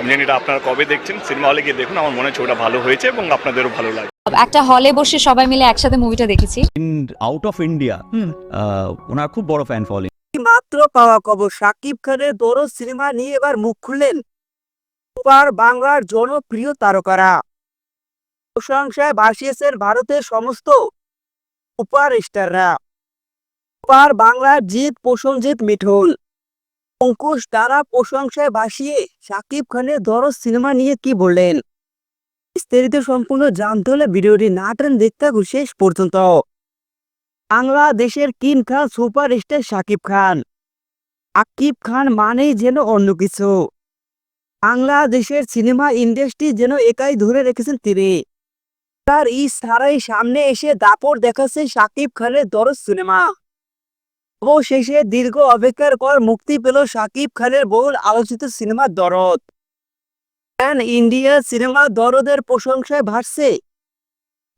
আমি জানি এটা আপনারা কবে দেখছেন। সিনেমা হলে গিয়ে দেখুন আমার মনে হয় ছবিটা ভালো হয়েছে এবং আপনাদেরও ভালো লাগবে। একটা হলে বসে সবাই মিলে একসাথে মুভিটা দেখেছি। ইন আউট অফ ইন্ডিয়া ওনার খুব বড় ফ্যান ফলোইং মাত্র পাওয়া খবর সাকিব খানের দরজ সিনেমা নিয়ে এবার মুখ খুললেন ওপার বাংলার জনপ্রিয় তারকারা। প্রশংসায় ভাসিয়েছেন ভারতের সমস্ত সুপার স্টাররা ওপার বাংলার জিৎ প্রসঞ্জিৎ মিঠুন। অঙ্কুশ তারা প্রশংসায় ভাসিয়ে সাকিব খানের দরজ সিনেমা নিয়ে কি বললেন? বিস্তারিত সম্পূর্ণ জানতে হলে ভিডিওটি না টেন দেখতে থাকুন শেষ পর্যন্ত। বাংলাদেশের কিং খান সুপারস্টার সাকিব খান। আকিব খান মানেই যেন অন্য কিছু। বাংলাদেশের সিনেমা ইন্ডাস্ট্রি যেন একাই ধরে রেখেছেন তিনি। তার এই সারাই সামনে এসে দাপড় দেখাচ্ছে সাকিব খানের দরজ সিনেমা। অবশেষে দীর্ঘ অপেক্ষার পর মুক্তি পেল সাকিব খানের বহুল আলোচিত সিনেমা দরদ। প্যান ইন্ডিয়া সিনেমা দরদের প্রশংসায় ভাসছে।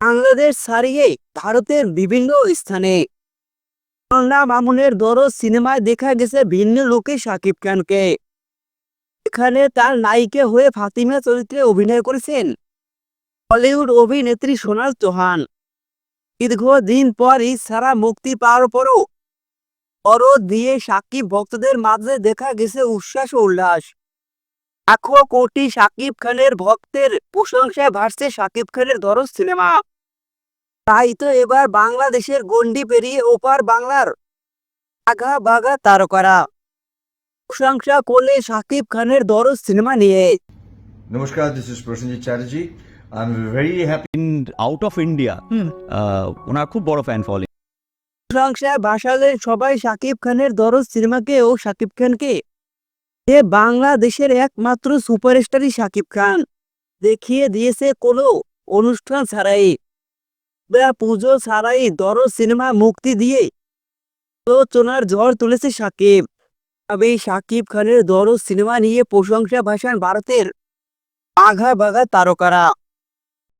বাংলাদেশ ছাড়িয়ে ভারতের বিভিন্ন স্থানে। বাংলা মামুনের দরজ সিনেমায় দেখা গেছে ভিন্ন লোকে শাকিব খানকে। এখানে তার নায়িকা হয়ে ফাতিমা চরিত্রে অভিনয় করেছেন বলিউড অভিনেত্রী সোনাল চৌহান দীর্ঘদিন পর সারা মুক্তি পাওয়ার পরও অরোধ দিয়ে সাকিব ভক্তদের মাঝে দেখা গেছে উচ্ছ্বাস ও উল্লাস। লাখো কোটি সাকিব খানের ভক্তের প্রশংসায় ভাসছে সাকিব খানের দরজ সিনেমা। তাই তো এবার বাংলাদেশের গন্ডি পেরিয়ে ওপার বাংলার আগা বাগা তারকারা। প্রশংসা করলে সাকিব খানের দরজ সিনেমা নিয়ে। Namaskar, this is Prasenjit Chatterjee. I'm very happy. In out of India ওনার খুব বড় ফ্যান ফলোইং প্রশংসায় ভাসালেন সবাই সাকিব খানের দরজ সিনেমাকে ও সাকিব খানকে। যে বাংলাদেশের একমাত্র সুপারস্টারই সাকিব খান। দেখিয়ে দিয়েছে কোনো অনুষ্ঠান ছাড়াই। বা পুজো ছাড়াই দরজ সিনেমা মুক্তি দিয়ে আলোচনার ঝড় তুলেছে সাকিব। তবে সাকিব খানের দরজ সিনেমা নিয়ে প্রশংসা ভাসান ভারতের আঘা বাঘা তারকারা।